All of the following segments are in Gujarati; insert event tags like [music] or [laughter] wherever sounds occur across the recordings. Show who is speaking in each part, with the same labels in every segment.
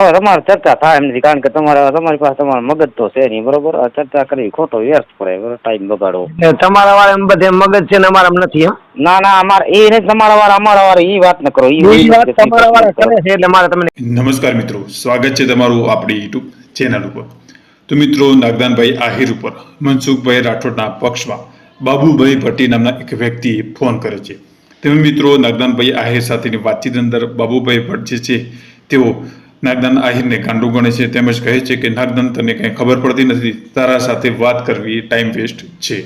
Speaker 1: હવે તમારે ચર્ચા થાય એમ નથી કારણ કે તમારે તમારી પાસે તમારો મગજ તો છે નહીં બરોબર? આ ચર્ચા કરવી ખોટો વ્યર્થ પડે બરોબર? ટાઈમ બગાડવો.
Speaker 2: તમારા વાળા એમ બધે મગજ છે ને અમારા નથી હા?
Speaker 1: ના ના અમારે એ નહીં તમારા વાળા અમારા વાળા એ વાત ન કરો
Speaker 2: એ વાત તમારા વાળા કરે. છે એટલે મારે તમને
Speaker 3: નમસ્કાર મિત્રો સ્વાગત છે તમારું આપણી યુટ્યુબ ચેનલ ઉપર. તો મિત્રો નાગદાનભાઈ આહિર ઉપર મનસુખભાઈ રાઠોડના પક્ષમાં બાબુભાઈ ભટ્ટી નામના એક વ્યક્તિએ ફોન કરે છે. તેમ મિત્રો નાગદાનભાઈ આહિર સાથેની વાતચીત અંદર બાબુભાઈ ભટ્ટ જે છે તેઓ નાગદાન આહિરને ગાંડું ગણે છે, તેમજ કહે છે કે નાગદાન તને કંઈ ખબર પડતી નથી, તારા સાથે વાત કરવી ટાઈમ વેસ્ટ છે.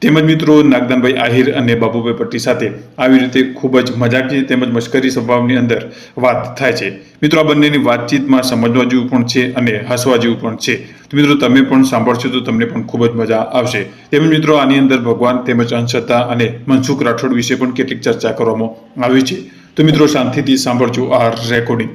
Speaker 3: તેમજ મિત્રો, નાગદાનભાઈ આહિર અને બાબુભાઈ પટ્ટી સાથે આવી રીતે ખૂબ જ મજાકી તેમજ મશ્કરી સ્વભાવની અંદર વાત થાય છે. મિત્રો, આ બંનેની વાતચીતમાં સમજવા જેવું પણ છે અને હસવા જેવું પણ છે. તો મિત્રો, તમે પણ સાંભળશો તો તમને પણ ખૂબ જ મજા આવશે. તેમજ મિત્રો, આની અંદર ભગવાન તેમજ અંશતા અને મનસુખ રાઠોડ વિશે પણ કેટલીક ચર્ચા કરવામાં આવી છે. તો મિત્રો, શાંતિથી સાંભળજો આ રેકોર્ડિંગ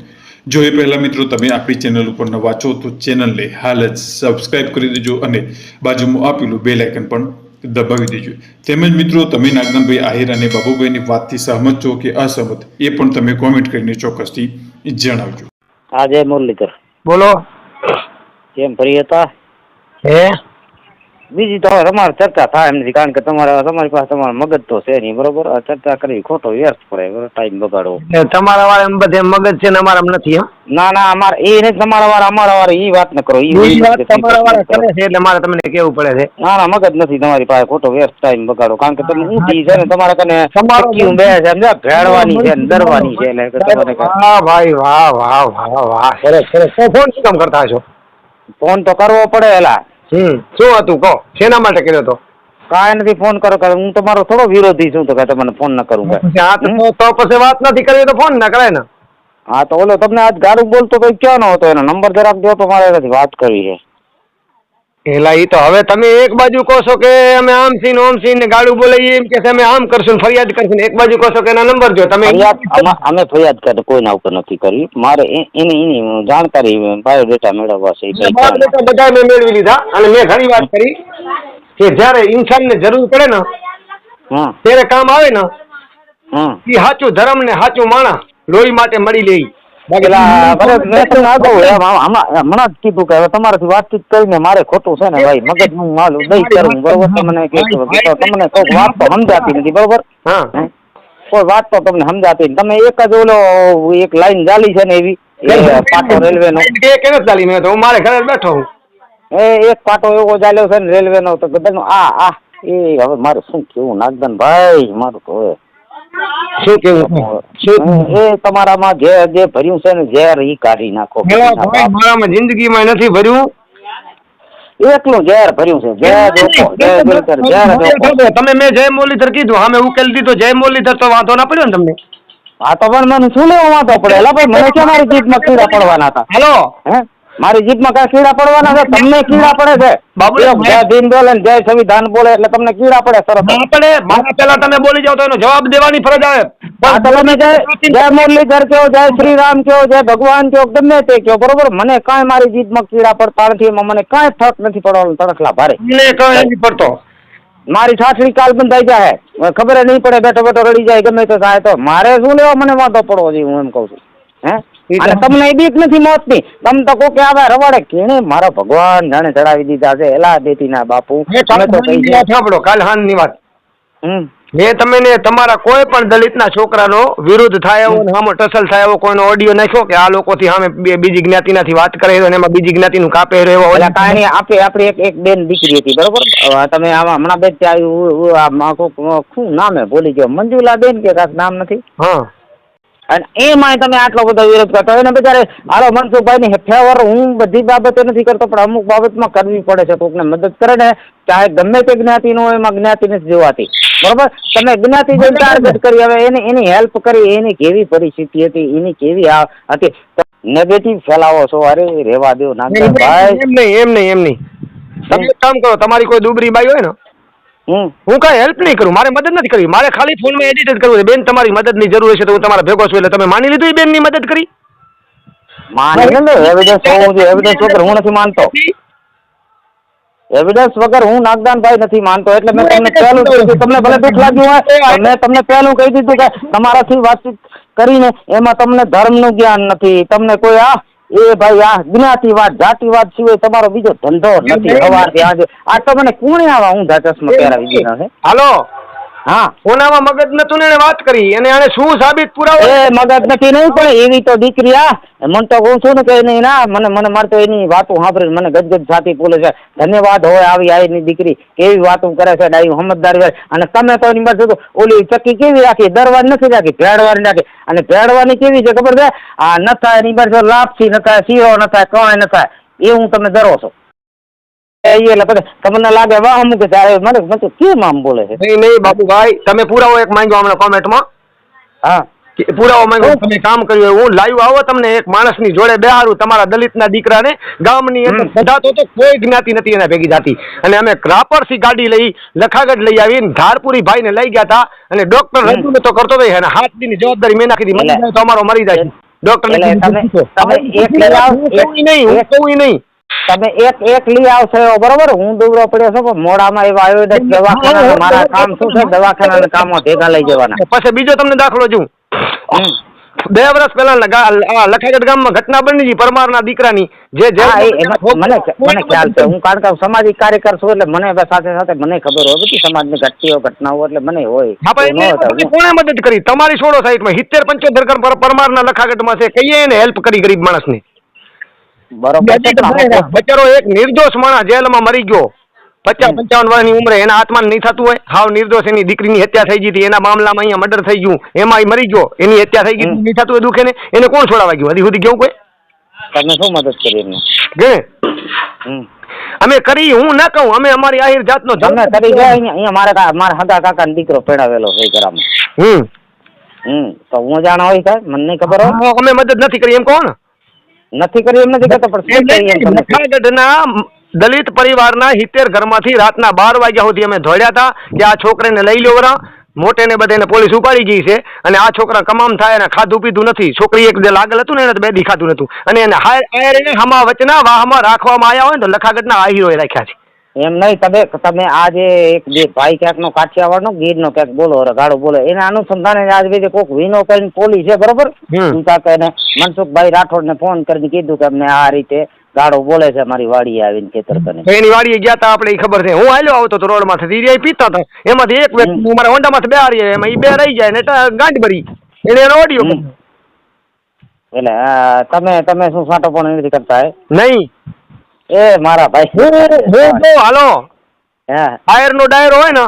Speaker 3: જો એ પહેલા મિત્રો તમે આપણી ચેનલ ઉપર નવા છો તો ચેનલને હાલ જ સબસ્ક્રાઇબ કરી દેજો અને બાજુમાં આપેલું બે લાઇકન પણ દબાવી દેજો. તેમજ મિત્રો તમે નાગદાનભાઈ આહિર અને બાબુભાઈની વાતથી સહમત છો કે અસહમત એ પણ તમે કોમેન્ટ કરીને ચોક્કસથી જણાવજો.
Speaker 1: આજે મુરલીધર.
Speaker 2: બોલો.
Speaker 1: કેમ ફરી હતા?
Speaker 2: હે?
Speaker 1: બીજી તો હવે તમારે ચર્ચા થાય એમ નથી કારણ કે તમારે તમારી પાસે તમારો મગજ તો છે નહીં બરોબર ચર્ચા કરવી ખોટો વ્યર્થ પડે ટાઈમ બગાડવો
Speaker 2: તમારા વાળા એમ બધે મગજ છે ને અમારા નથી હં?
Speaker 1: ના ના અમારે એ નહીં તમારા વાળા અમારા વાળા એ વાત ન કરો
Speaker 2: એ તમારા વાળા કરે છે એટલે મારે તમને કેવું પડે છે
Speaker 1: ના ના મગજ નથી તમારી પાસે ખોટો વ્યર્થ ટાઈમ બગાડો કારણ કે તમે ઊંધી છે ને તમારા કને
Speaker 2: તમારું
Speaker 1: બે છે સમજ્યા ભેળવાની છે ને ડરવાની છે એટલે
Speaker 2: વાહ ભાઈ વાહ વાહ વાહ વાહ સરસ સરસ ફોન શું કામ કરતા છો
Speaker 1: ફોન તો કરવો પડે એલા
Speaker 2: હમ. શું હતું? કહો. શેના માટે કર્યો તો
Speaker 1: કાંઈ નથી ફોન કરો કે હું તમારો થોડો વિરોધી છું તો કે તમને ફોન ન કરું
Speaker 2: હા તો પછી વાત નથી કરવી તો ફોન ના કરાય ને.
Speaker 1: હા તો ઓલો તમને આજ ગાડું બોલતો તો ન હતો? એનો નંબર જરાક દો તો મારે વાત કરવી છે.
Speaker 2: એલા એ તો હવે તમે એક બાજુ કહો છો કે અમે આમ સીન ઓમ સીન ને ગાડું બોલાવીએ એમ કે અમે આમ કરશું ને ફરિયાદ કરશું ને એક બાજુ કહો છો કે એના નંબર જો તમે
Speaker 1: અમે- ફરિયાદ કરે કોઈના ઉપર નથી કરી. મારે એની એની જાણકારી બાયોડેટા મેળવવા છે
Speaker 2: બધા મેં મેળવી લીધા અને મેં ઘણી વાત કરી કે જ્યારે ઇન્સાનને જરૂર પડે ને ત્યારે કામ આવે ને એ સાચું ધર્મ ને સાચું માણસ લોહી માટે મળી લે
Speaker 1: હમણાં જ કીધું કે હવે તમારાથી વાતચીત કરીને મારે ખોટું છે ને ભાઈ મગજનું માલું દઈ કરું બરોબર? તમને તમને કોઈ વાત તો સમજાતી નથી બરોબર? કોઈ વાત તો તમને સમજાતી તમે એક જ ઓલો એક લાઈન ચાલી છે ને એવી પાટો રેલવે નો.
Speaker 2: ચાલી મેં તો હું મારે ઘરે બેઠો હું.
Speaker 1: એ એક પાટો એવો ચાલ્યો છે ને રેલવે નો તો બધાનો આ આ એ હવે મારે શું કેવું નાગદન ભાઈ મારું તો હવે
Speaker 2: શું કેવું શું?
Speaker 1: એ તમારામાં જે જે ભર્યું છે ને ઝેર ઈ કાઢી નાખો.
Speaker 2: મારામાં જિંદગીમાં નથી ભર્યું?
Speaker 1: એકલું ઝેર ભર્યું છે. ઝેર ઝેર જ.
Speaker 2: તમે મેં જય મુરલીધર કીધું. સામે ઉકેલ દીધો. જય મુરલીધર તો વાંધો ના પડ્યો ને તમને?
Speaker 1: આ તો પણ મને શું લેવા વાંધો પડે? એલા ભાઈ મને ક્યાં મારી જીભમાં કીડા પડવાના હતા?
Speaker 2: હેલો?
Speaker 1: હે? મારી જીભમાં કઈ કીડા પડવાના છે? તમને કીડા પડે છે? જય ભીમ બોલે જય સંવિધાન બોલે એટલે તમને કીડા પડે સરસ.
Speaker 2: પડે. મારા પેલા તમે બોલી જાવ તો એનો જવાબ દેવાની ફરજ આવે.
Speaker 1: તમે જય જય મુરલીધર કહો જય શ્રી રામ કહો જય ભગવાન કહો ગમે તે કહો બરોબર? મને કાંઈ મારી જીભમાં કીડા પડતા નથી એમાં મને કાંઈ ફરક નથી પડવાનું તડકલા ભારે.
Speaker 2: મને કાંઈ નથી પડતો.
Speaker 1: મારી ઠાઠડી કાલ બંધાઈ જાય. ખબર નહીં પડે બેઠો બેઠો રડી જાય ગમે તે થાય તો. મારે શું લેવા મને વાંધો પડવો જોઈએ હું એમ કહું છું. હે? અને તમને એ બીક નથી મોતની? તમે તો કોકે આવે રવાડે કેણે મારા ભગવાન જાણે ચડાવી દીધા છે. એલા દેતી ના બાપુ. તમે તો
Speaker 2: સાંભળો કાલ હાનની વાત.
Speaker 1: હમ.
Speaker 2: મેં તમે ને તમારા કોઈ પણ દલિતના છોકરાનો વિરુદ્ધ થાય એવો સામે ટસલ થાય એવો કોઈનો ઓડિયો નાખ્યો કે આ લોકોથી સામે બે- બીજી જ્ઞાતિનાથી વાત કરે અને એમાં બીજી જ્ઞાતિનું કાપે રહ્યો એવો
Speaker 1: કાંઈ આપે આપણી એક એક બેન દીકરી હતી બરોબર? તમે આમાં હમણાં બેન ત્યાં આવ્યું શું નામે ભૂલી ગયો. મંજુલા બેન કે કાંઈક નામ નથી?
Speaker 2: હા.
Speaker 1: અને એમાંય તમે આટલો બધો વિરોધ કરતો ને બિચારે હાલો મનસુખભાઈ ની ફેવર હું બધી બાબતે નથી કરતો પણ અમુક બાબતમાં કરવી પડે છે કોકને મદદ કરે ને ચાહે ગમે તે જ્ઞાતિનો હોય એમાં જ્ઞાતિ નથી જોવાતી. બરોબર? તમે જ્ઞાતિ જોઈને ટાર્ગેટ કરી હવે એને એની હેલ્પ કરી એની કેવી પરિસ્થિતિ હતી એની કેવી આ હતી? નેગેટિવ ફેલાવો છો અરે રેવા દેવ નાગભાઈ
Speaker 2: એમ નહીં એમ નહીં એમ નહીં. તમે કામ કરો તમારી કોઈ દુબરી બાઈ હોય ને હું કાંઈ હેલ્પ નહીં કરું મારે મદદ નથી કરવી. મારે ખાલી ફોનમાં એડિટ જ કરવું છે. બેન તમારી મદદની જરૂર છે તો હું તમારા ભેગો છું એટલે તમે માની લીધું બેનની મદદ કરી?
Speaker 1: માની લે એવિડન્સ હોવું જોઈએ. એવિડન્સ વગર હું નથી માનતો. એવિડન્સ વગર હું નાગદાનભાઈ નથી માનતો. એટલે મેં તમને પહેલું કીધું. તમને ભલે દુઃખ લાગ્યું હોય મેં તમને પહેલું કહી દીધું કે તમારાથી વાતચીત કરીને એમાં તમને ધર્મનું જ્ઞાન નથી. તમને કોઈ આ એ ભાઈ આ જ્ઞાતિવાદ જાતિવાદ સિવાય તમારો બીજો ધંધો નથી. સવારથી આજે આ તો મને કોણે આવા ઊંધા ચશ્મા પહેરાવી દીધા છે?
Speaker 2: હાલો.
Speaker 1: હા.
Speaker 2: કોનામાં મગજ નતું ને વાત કરી અને આને શું સાબિત પુરાવો?
Speaker 1: એ મગજ નથી નહીં પણ એવી તો દીકરી આ મને તો કહું છું ને કે નહીં ના મને મને મારે તો એની વાતો સાંભળીને મને ગદગદ છાતી ફૂલે છે. ધન્યવાદ હોય આવી આઈની દીકરી કેવી વાતો કરે છે ડાયું સમજદારી હોય અને તમે તો એની બાજુ ઓલી ચક્કી કેવી રાખી? દરવાની નથી રાખી ભેળવાની રાખી. અને ભેળવાની કેવી છે ખબર છે? આ ન થાય એની બાજુ લાપસી ન થાય શીરો ન થાય કણાય ન થાય એવું તમે ધરો છો. એ એટલે પછી તમને લાગે વાહ અમુક મને મને કેમ આમ બોલે છે?
Speaker 2: નહીં નહીં બાબુભાઈ તમે પુરાવો એક માંગ્યો હમણાં કોમેન્ટમાં.
Speaker 1: હા.
Speaker 2: પુરાવો માંગ્યો તમે કામ કર્યું હું લાઈવ આવો તમને એક માણસની જોડે બેહારું તમારા દલિતના દીકરાને ગામની અંદર
Speaker 1: હમ.
Speaker 2: તો તો કોઈ જ્ઞાતિ નથી એના ભેગી જાતી. અને અમે રાપરથી ગાડી લઈ લખાગઢ લઈ આવીને ધારપુરી ભાઈને લઈ ગયા હતા અને ડોક્ટર રજૂ તો કરતો હતો અને હાથ દીની જવાબદારી મેં નાખી દીધી. મરી જાય તો અમારો મરી જાય. ડોક્ટર નહીં હું કહું નહીં.
Speaker 1: તમે એક એક લઈ આવશો એવો બરોબર? હું દૂરો પડ્યો છું પણ મોઢામાં એવા આયુર્વેદિક દવાખાના મારા કામ શું છે? દવાખાના કામો ભેગા લઈ જવાના.
Speaker 2: પછી બીજો તમને દાખલો જોઉં. બે વર્ષ પહેલા લખાગઢ ગામમાં ઘટના બની હતી પરમારના દીકરાની. જે જે
Speaker 1: મને મને ખ્યાલ છે. હું કારણ કે સામાજિક કાર્યકર છું એટલે મને સાથે સાથે મને ખબર હોય બધી સમાજની ઘટતીઓ ઘટનાઓ એટલે મને હોય. ન.
Speaker 2: કોણે મદદ કરી? તમારી છોડો સાઈડમાં. સિત્તેર પંચોતેર ના પરમારના લખાગઢમાં છે કહીએ એને હેલ્પ કરી ગરીબ માણસને.
Speaker 1: બરોબર.
Speaker 2: બચારો એક નિર્દોષ માણસ જેલમાં મરી ગયો. પચાસ પંચાવન વર્ષની ઉંમરે એના આત્માને નહીં થતું હોય. હાવ નિર્દોષ એની દીકરીની હત્યા થઈ ગઈ હતી. એના મામલામાં અહીંયા મર્ડર થઈ ગયું. એમાં મરી ગયો. એની હત્યા થઈ ગઈ નહીં થતું હોય દુખે એને એને કોણ છોડાવા ગયું? હજી સુધી કેવું કોઈ?
Speaker 1: તમે શું મદદ કરી એમને?
Speaker 2: ગણે. અમે કરી હું ના કહું. અમે અમારી આહિર જાતનો
Speaker 1: તમે કરી ગયા અહીંયા અહીંયા મારા કા- મારા હગા કાકાનો દીકરો પેડાવેલો છે એ ઘરમાં.
Speaker 2: હમ.
Speaker 1: હમ. તો હું જાણ હોય સાહેબ મને નહીં ખબર હોય.
Speaker 2: અમે મદદ નથી કરી. એમ કહો ને.
Speaker 1: નથી કર્યું એમ નથી કહેતો પણ.
Speaker 2: લખાગઢના દલિત પરિવારના હિતેર ઘરમાંથી રાતના બાર વાગ્યા સુધી અમે ધોળ્યા હતા કે આ છોકરાને લઈ લો મોટે ને બધાને પોલીસ ઉપાડી ગઈ છે અને આ છોકરા કમામ થાય અને ખાધું પીધું નથી. છોકરી એક જે લાગેલ હતું ને એને બે દી ખાધું નતું. અને એને હાય એને હમા વચના વાહમાં રાખવામાં આવ્યા હોય ને તો લખાગઢના આહીરોએ રાખ્યા છે.
Speaker 1: એમ નહીં તમે તમે આજે એક જે ભાઈ ક્યાંકનો કાઠિયાવાડનો ગીરનો ક્યાંક બોલો રગાડો બોલો એના અનુસંધાને આજ બીજે કોક વિનો કરીને પોલીસ છે બરોબર?
Speaker 2: હમ.
Speaker 1: શું તા કે એને મનસુખભાઈ રાઠોડને ફોન કરીને કીધું કે અમને આ રીતે ગાડો બોલે છે મારી વાડીએ આવીને ખેતર કરીને.
Speaker 2: એની વાડીએ ગયા હતા આપણે ખબર છે. હું હાલ્યો આવતો તો રોડમાંથી રહ્યા પીતા હતા એમાંથી એક વ્યક્તિ
Speaker 1: હમ.
Speaker 2: મારા હોન્ડામાંથી બે હારી એમાં એ બે રહી જાય ને ગાંઠ ભરી. એને એનો ઓડિયો
Speaker 1: એટલે આ, તમે તમે શું સાટો પણ નથી કરતા હે?
Speaker 2: નહીં.
Speaker 1: એ મારા ભાઈ.
Speaker 2: હાલો.
Speaker 1: હે.
Speaker 2: આયરનો ડાયરો હોય ને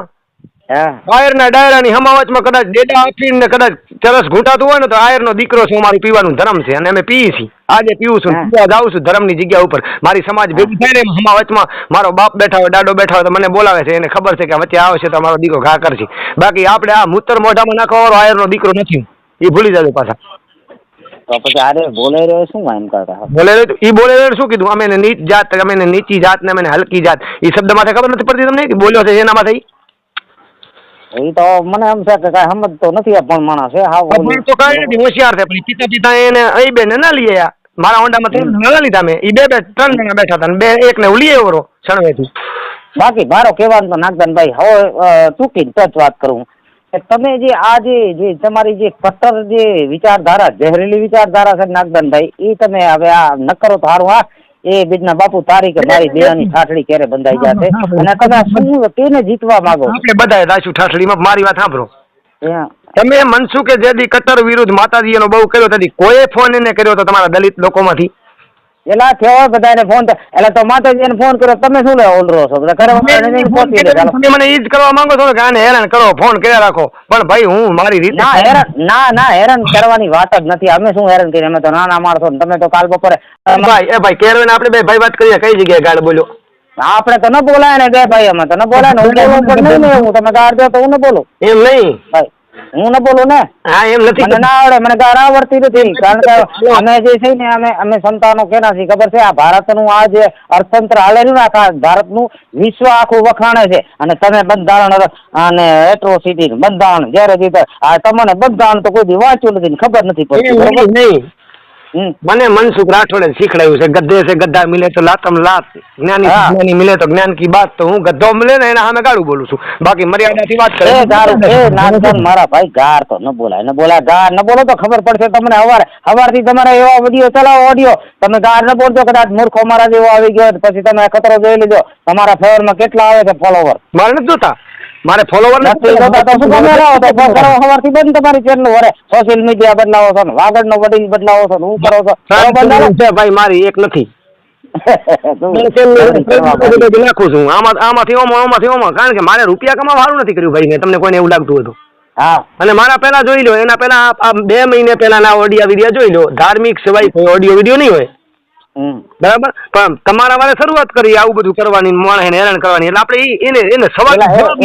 Speaker 1: ટાયર
Speaker 2: ના ડાયરા ની હમાવતમાં કદાચ ડેટા આપીને કદાચ ચરસ ઘૂંટાતું હોય ને તો આયર નો દીકરો છે મારું પીવાનું ધર્મ છે અને અમે પીએ છીએ. આજે પીવું છું જાઉં છું ધર્મની જગ્યા ઉપર. મારી સમાજ ભેગી થાય ને હમાવતમાં મારો બાપ બેઠા હોય દાડો બેઠા હોય તો મને બોલાવે છે એને ખબર છે કે વચ્ચે આવશે તો મારો દીકરો ઘા કરશે. બાકી આપણે આ મૂતર મોઢામાં નાખવા વાળો આયર નો દીકરો નથી. એ ભૂલી જજો પાછા.
Speaker 1: તો પછી આરે બોલે રહ્યો શું એમ કરતા
Speaker 2: બોલે એ બોલે શું કીધું અમે એને નીચ જાત અમે એને નીચી જાત ને અમે એને હલકી જાત એ શબ્દ માથે ખબર નથી પડતી તમને કે બોલ્યો છે એના માથે ઈ?
Speaker 1: એ તો મને એમ છે કે કાંઈ સમજતો નથી આ પણ માણસ છે હા
Speaker 2: પણ તો કાંઈ નથી હોશિયાર છે પણ ઈ પિતા પિતા એને અહીં બેન ના લઈ આયા મારા હોન્ડામાં ત્રણ જણા ના લીધા મેં ઈ બે બે ત્રણ જણા બેઠા હતા ને બે એક ને લઈ આવ્યો સણવેથી
Speaker 1: બાકી મારો કહેવાનું તો નાગદાનભાઈ હવે અ, ચૂકીને તો જ વાત કરું કે તમે જે આ જે જે તમારી જે કટ્ટર જે વિચારધારા ઝેરીલી વિચારધારા છે નાગદાનભાઈ એ તમે હવે આ ન કરો તો સારું હા? એ બીજના બાપુ તારી કે મારી દેવાની ઠાઠડી ક્યારે બંધાઈ જશે? અને તમે શું કેને જીતવા માંગો
Speaker 2: આપણે બધાએ દાશું ઠાઠડીમાં મારી વાત સાંભળો. તમે મનસુખે જેદી કટ્ટર વિરુદ્ધ માતાજીનો બહુ કર્યો તેથી કોઈ ફોન એને કર્યો તો તમારા દલિત લોકોમાંથી?
Speaker 1: એલા કેવો બધાને ફોન એટલે તો. માતાજીને ફોન કર્યો તમે શું લે ઓલરો છો? બધા ઘરે.
Speaker 2: તમે મને ઈ જ કરવા માંગો છો કે આને હેરાન કરો ફોન કર્યા રાખો. પણ ભાઈ હું મારી રીતે
Speaker 1: ના હેરાન ના ના હેરાન કરવાની વાત જ નથી. અમે શું હેરાન કરીએ? અમે તો નાના માણસો તમે તો કાલ બપોરે
Speaker 2: ભાઈ એ ભાઈ કેરવે આપણે બે ભાઈ વાત કરીએ કઈ જગ્યાએ ગાડ બોલ્યો?
Speaker 1: આપણે તો ન બોલાય ને બે ભાઈ અમે તો ન બોલાય ને હું તમે ગાડ દો તો હું ન બોલું.
Speaker 2: એમ નહીં?
Speaker 1: ભાઈ હું ન બોલું ને?
Speaker 2: હા એમ નથી
Speaker 1: મને ના આવડે મને ગાળ આવડતી નથી. કારણ કે અમે જે છે ને અમે અમે સંતાનો કેના છીએ ખબર છે? આ ભારતનું આ જે અર્થતંત્ર હાલેલું ને આખા ભારતનું વિશ્વ આખું વખાણે છે. અને તમે બંધારણ અને એટ્રોસિટી બંધારણ જ્યારે જીતે આ તમને બંધારણ તો કોઈ દી વાંચ્યું નથી ખબર નથી પડતી બરોબર?
Speaker 2: નહીં. મને મનસુખ રાઠોડે શીખડાયું છે ગધે છે ગધા મિલે તો લાતમ લાત. જ્ઞાની જ્ઞાની મિલે તો જ્ઞાન કી બાત. તો હું ગધો મિલે ને એના સામે ગાળું બોલું છું. બાકી મર્યાદાથી વાત કરે.
Speaker 1: એ ગારું મારા ભાઈ ગાર તો ન બોલાય ન બોલાય ગાર ન બોલો તો ખબર પડશે તમને હવાર હવારથી તમારા એવા વીડિયો ચલાવો ઓડિયો તમે ગાર ન બોલજો કદાચ મૂર્ખો મારા જેવો આવી ગયો પછી તમે ખતરો જોઈ લીધો. તમારા ફેવરમાં કેટલા આવે છે ફોલોવર
Speaker 2: મારે નથી જોતા. મારે ફોલોવર
Speaker 1: નથી જોતા તો શું કામ લાવો તો ફોન કરો હવારથી બંધ તમારી ચેનલ વરે. સોશિયલ મીડિયા બદલાવો છો ને વાગડનો વડીલ બદલાવો છો હું કરો છો.
Speaker 2: છે ભાઈ મારી એક નથી. [laughs] નાખું છું. આમાં આમાંથી ઓમાં આમાંથી ઓમાં. કારણ કે મારે રૂપિયા કમાવા સારું નથી કર્યું ભાઈ મેં તમને કોઈને એવું લાગતું હતું
Speaker 1: હા.
Speaker 2: અને મારા પહેલા જોઈ લો એના પહેલા આ- બે મહિને પહેલાના ઓડિયા વિડિયા જોઈ લો. ધાર્મિક સિવાય કોઈ ઓડિયો વિડિયો નહીં હોય. બરાબર? પણ તમારા વારે શરૂઆત કરી આવું બધું કરવાની માણસને હેરાન કરવાની. એટલે આપણે એને એને સવાલ નાગદાન.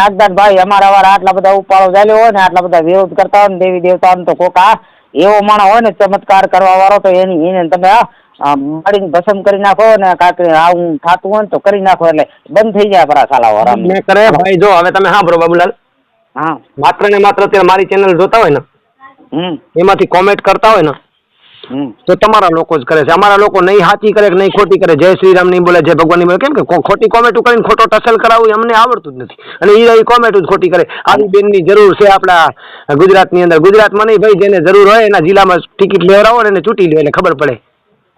Speaker 1: નાગદાનભાઈ અમારા વાળા આટલા બધા ઉપાડો ચાલ્યો હોય ને આટલા બધા વિરોધ કરતા હોય ને દેવી દેવતાઓને તો કોક આ એવો માણસ હોય ને ચમત્કાર કરવા વાળો તો એની એને તમે આ મારીને ભસમ કરી નાખો ને કાંઈક આવું થતું હોય ને તો કરી નાખો એટલે બંધ થઈ જાય પરા સાલા વાળા.
Speaker 2: મેં કરે. ભાઈ જો હવે તમે સાંભળો બાબુલાલ.
Speaker 1: હા.
Speaker 2: માત્ર ને માત્ર અત્યારે મારી ચેનલ જોતા હોય ને
Speaker 1: હમ.
Speaker 2: એમાંથી કોમેન્ટ કરતા હોય ને તો તમારા લોકો જ કરે છે. અમારા લોકો નહીં સાચી કરે કે નહીં ખોટી કરે. જય શ્રી રામ નહીં બોલે, જય ભગવાન નહીં બોલે. કેમ કે ખોટી કોમેન્ટ કરીને ખોટો ટસલ કરાવવું અમને આવડતું જ નથી. અને એ કોમેન્ટ જ ખોટી કરે. આવી બેનની જરૂર છે આપણા ગુજરાતની અંદર. ગુજરાતમાં નહીં ભાઈ, જેને જરૂર હોય એના જિલ્લામાં ટિકિટ લેવડાવો ને એને ચૂંટી લે એટલે ખબર પડે.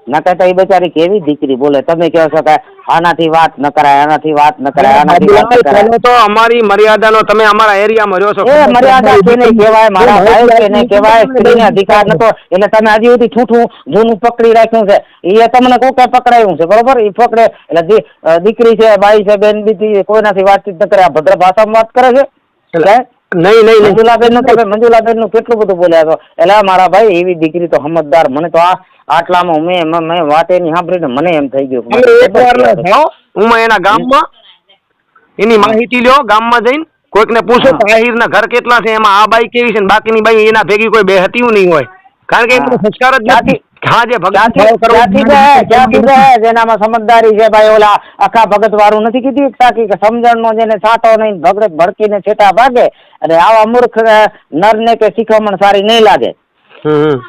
Speaker 1: ના તો એ બચારી કેવી દીકરી બોલે? તમે કહો છો કે આનાથી વાત ન કરાય આનાથી વાત ન કરાય આનાથી વાત ન કરાય.
Speaker 2: તો અમારી મર્યાદાનો તમે અમારા એરિયામાં રહ્યો છો.
Speaker 1: એ મર્યાદા કેને કહેવાય? મારા ભાઈ કેને કહેવાય? સ્ત્રીને અધિકાર નતો એટલે તમે હજી સુધી ઠૂઠું જૂનું પકડી રાખ્યું છે. એ તમને કોકે પકડાયું છે બરોબર? એ પકડે. એટલે દીકરી છે બાઈ છે બેન દીદી કોઈનાથી વાતચીત ન કરે. આ ભદ્ર ભાષામાં વાત કરે છે.
Speaker 2: નહીં નહીં
Speaker 1: મંજુલાબેનનું તમે મંજુલાબેનનું કેટલું બધું બોલ્યા છો? એટલે મારા ભાઈ એવી દીકરી તો સમજદાર મને તો આ આટલામાં મેં મેં- મેં વાત એની સાંભળીને મને એમ થઈ ગયું
Speaker 2: હું એના ગામમાં એની માહિતી લ્યો ગામમાં જઈને. કોઈકને પૂછો
Speaker 1: તાહિર
Speaker 2: ના આહિરના ઘર કેટલા છે એમાં આ બાઈ કેવી છે ને બાકીની બાઈ એના ભેગી કોઈ બે હતી નહીં હોય. કારણ કે એમનો. સંસ્કાર જ નથી. હા જે ભગવાન
Speaker 1: ક્યાંથી
Speaker 2: ભાવ
Speaker 1: ક્યાંથી બે જેનામાં સમજદારી છે ભાઈ ઓલા આખા ભગત વાળું નથી કીધું એક કે સમજણનો જેને સાટો નહીં ભગત ભડકીને છેટા ભાગે અને આવા મૂર્ખ નરને કે શીખવમણ સારી નહીં લાગે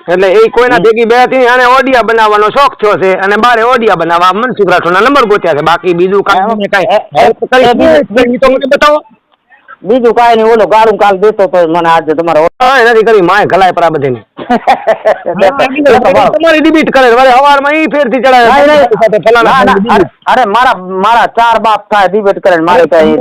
Speaker 2: એટલે એ કોઈના ભેગી બેહતી નહીં. અને ઓડિયા બનાવવાનો શોખ થયો છે અને બારે ઓડિયા બનાવવા મનસુખ રાઠોડના નંબર ગોત્યા છે બાકી બીજું કાંઈ કરી તો મને બતાવો
Speaker 1: બીજું કાંઈ નહીં ઓલો ગાળું કાલ દેતો તો મને આજે તમારો
Speaker 2: હા, નથી કરી માય ખલાય પરા બધેની. તમારી ડિબિટ કરે વારે હવારમાં ઈ ફેરથી ચડાવે.
Speaker 1: અરે મારા મારા ચાર બાપ થાય ડિબિટ કરે મારે કઈ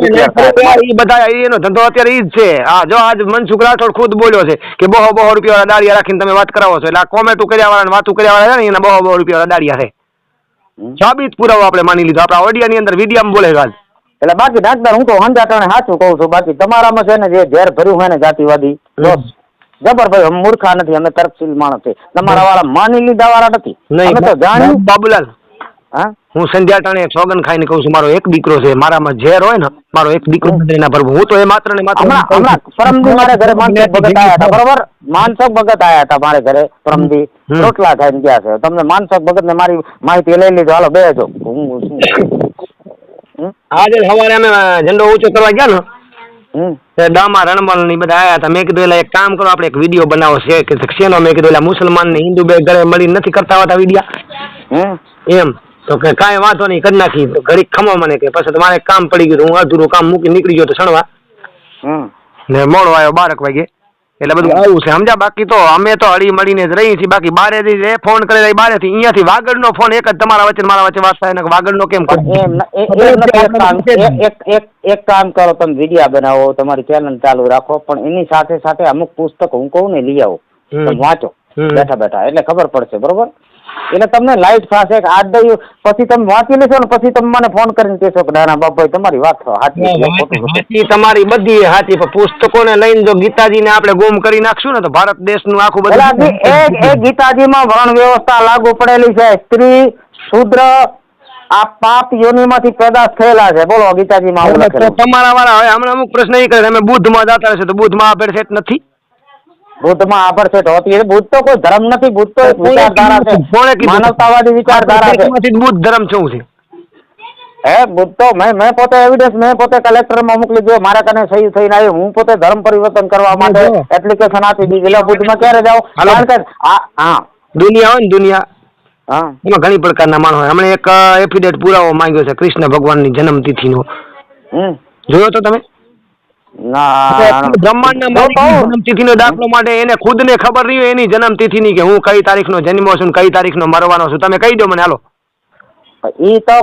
Speaker 2: ઈ બધા એનો ધંધો અત્યારે ઈ જ છે. આ જો આજ મનસુખ રાઠોડ ખુદ બોલ્યો છે કે બહો બહો રૂપિયા વાળા દાડિયા રાખીને તમે વાત કરાવો છો. એટલે આ કોમેન્ટો કર્યા વાળા વાતું કર્યા વાળા છે ને એના બહો બહો રૂપિયા વાળા દાડિયા છે. સાબિત પુરાવો આપણે માની લીધો. આપણા ઓડિયાની અંદર વિડીયામાં બોલે આજ.
Speaker 1: એટલે બાકી ડાક્ટર હું તો હંજાટાણે સાચું કહું છું. બાકી તમારામાં છે ને જે ઝેર ભર્યું હોય ને જાતિવાદી જબર ભાઈ અમે મૂર્ખા નથી અમે તર્કશીલ માણસ છે. તમારા વાળા માની લીધા વાળા નથી. અમે તો જાણ્યું.
Speaker 2: બાબુલાલ
Speaker 1: હા?
Speaker 2: હું સંધ્યા ટાણે સોગન ખાઈને કહું છું મારો એક દીકરો છે મારામાં ઝેર હોય ને મારો એક દીકરો એના પર હું તો એ માત્ર ને માત્ર
Speaker 1: પરમદી મારે ઘરે માનસક ભગત આયા હતા બરોબર? માનસક ભગત આયા હતા મારે ઘરે પરમદી. રોટલા ખાઈને ગયા છે. તમને માનસક ભગત ને મારી માહિતી લઈ લીધો. હાલો બેસો હું?
Speaker 2: આજે સવારે અમે ઝંડો ઊંચો કરવા ગયા ને ડામા રણમલની બધા આયા હતા. મેં કીધું એટલે એક કામ કરો આપણે એક વીડિયો બનાવો છે. કે શેનો? મેં કીધું એટલે મુસલમાન ને હિન્દુ બે ઘરે મળી નથી કરતા હોતા વિડીયા. એમ. તો કે કાંઈ વાંધો નહીં કરી નાખી. તો ઘડીક ખમો મને કે પછી મારે કામ પડી ગયું હું અધૂરું કામ મૂકી નીકળી ગયો તો સણવા ને મોડો આવ્યો બારક વાગે. એટલે બધું આવું છે. સમજ્યા? બાકી તો અમે તો હળી મળીને જ રહી છીએ. બાકી બારેથી એ ફોન કરે એ બારેથી અહીંયાથી વાગડનો ફોન એક જ તમારા વચ્ચે મારા વચ્ચે વાત થાય ને વાગડનો કેમ
Speaker 1: એક એક કામ કરો તમે વિડિયા બનાવો તમારી ચેનલ ચાલુ રાખો પણ એની સાથે સાથે અમુક પુસ્તક હું કહું ને લઈ આવો. વાંચો. બેઠા બેઠા. એટલે ખબર પડશે બરોબર? એટલે તમને લાઈટ થશે કે આજ દઈ પછી તમે વાંચી લેશો ને પછી તમે મને ફોન કરીને કહેશો કે નાના બાપભાઈ તમારી વાત સાચી
Speaker 2: તમારી બધી સાચી પણ પુસ્તકોને લઈને જો ગીતાજીને આપણે ગુમ કરી નાખશું ને તો ભારત દેશનું આખું બધું
Speaker 1: એ ગીતાજી ગીતાજીમાં વર્ણ વ્યવસ્થા લાગુ પડેલી છે. સ્ત્રી શુદ્ર આ પાપ યોનિમાંથી પેદા થયેલા છે. બોલો ગીતાજીમાં લખેલું છે.
Speaker 2: તમારા વાળા હવે હમણાં અમુક પ્રશ્ન એ કરે તમે બુદ્ધમાં જતા રહેશો તો બુદ્ધમાં આ ભેળસેળ નથી?
Speaker 1: બુદ્ધમાં આભર છે ધોતી એટલે બુદ્ધ તો કોઈ ધર્મ નથી બુદ્ધ તો એક વિચારધારા છે? માનવતાવાદી વિચારધારા છે.
Speaker 2: બુદ્ધ ધર્મ શું છે?
Speaker 1: હે બુદ્ધો મેં મેં પોતે એવિડન્સ મેં પોતે કલેક્ટરમાં મોકલી દીધો મારા કને સહી થઈને આવી હું પોતે ધર્મ પરિવર્તન કરવા માટે એપ્લિકેશન આપી દીધી. એટલે બુદ્ધમાં ક્યારે
Speaker 2: જાવ
Speaker 1: કારણ કે હા.
Speaker 2: દુનિયા હોય ને દુનિયા.
Speaker 1: હા.
Speaker 2: એમાં ઘણી પ્રકારના માણસ હોય. હમણાં એક એફિડેટ પુરાવો માંગ્યો છે કૃષ્ણ ભગવાનની જન્મતિથિનો. જોયો તો તમે
Speaker 1: ના
Speaker 2: બ્રહ્માંડના
Speaker 1: તો
Speaker 2: માલિકની
Speaker 1: કહું.
Speaker 2: જન્મતિથિનો દાખલો માટે એને ખુદને ખબર નહીં એની જન્મતિથિની કે હું કઈ તારીખનો જન્મો છું કઈ તારીખનો મરવાનો છું. તમે કહી દો મને હાલો.
Speaker 1: ઈ તો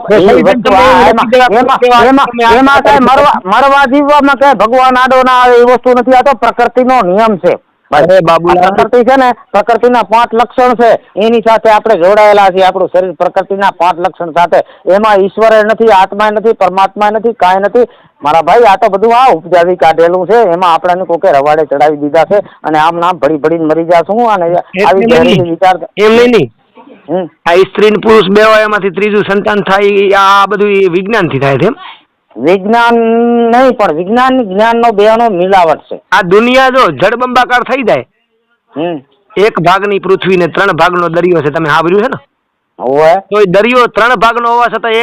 Speaker 1: મરવા જીવવામાં કઈ ભગવાન આડો ના આવે એ વસ્તુ નથી. આ તો પ્રકૃતિનો નિયમ છે.
Speaker 2: અરે બાબુલાલ.
Speaker 1: પ્રકૃતિ છે ને પ્રકૃતિના પાંચ લક્ષણ છે. એની સાથે આપણે જોડાયેલા છીએ આપણું શરીર પ્રકૃતિના પાંચ લક્ષણ સાથે. એમાં ઈશ્વર નથી આત્મા નથી પરમાત્મા નથી કાંઈ નથી. મારા ભાઈ આ તો બધું આ ઉપજાવી કાઢેલું છે. એમાં આપણને કોકે રવાડે ચડાવી દીધા છે. અને આમ નામ ભળી ભળીને મરી જાશું અને આવી વિચાર
Speaker 2: એમ નહીં. આ સ્ત્રી પુરુષ બે હોય એમાંથી ત્રીજું સંતાન થાય આ બધું વિજ્ઞાન વિજ્ઞાનથી થાય છે
Speaker 1: વિજ્ઞાન નહીં પણ વિજ્ઞાન જ્ઞાન નો મિલાવટ છે.
Speaker 2: આ દુનિયા જો જળબંબાકાર થઈ જાય
Speaker 1: હમ.
Speaker 2: એક ભાગની પૃથ્વી ને ત્રણ ભાગનો દરિયો છે તમે સાંભળ્યું છે ને? તો એ દરિયો ત્રણ ભાગનો હોવા છતાં એક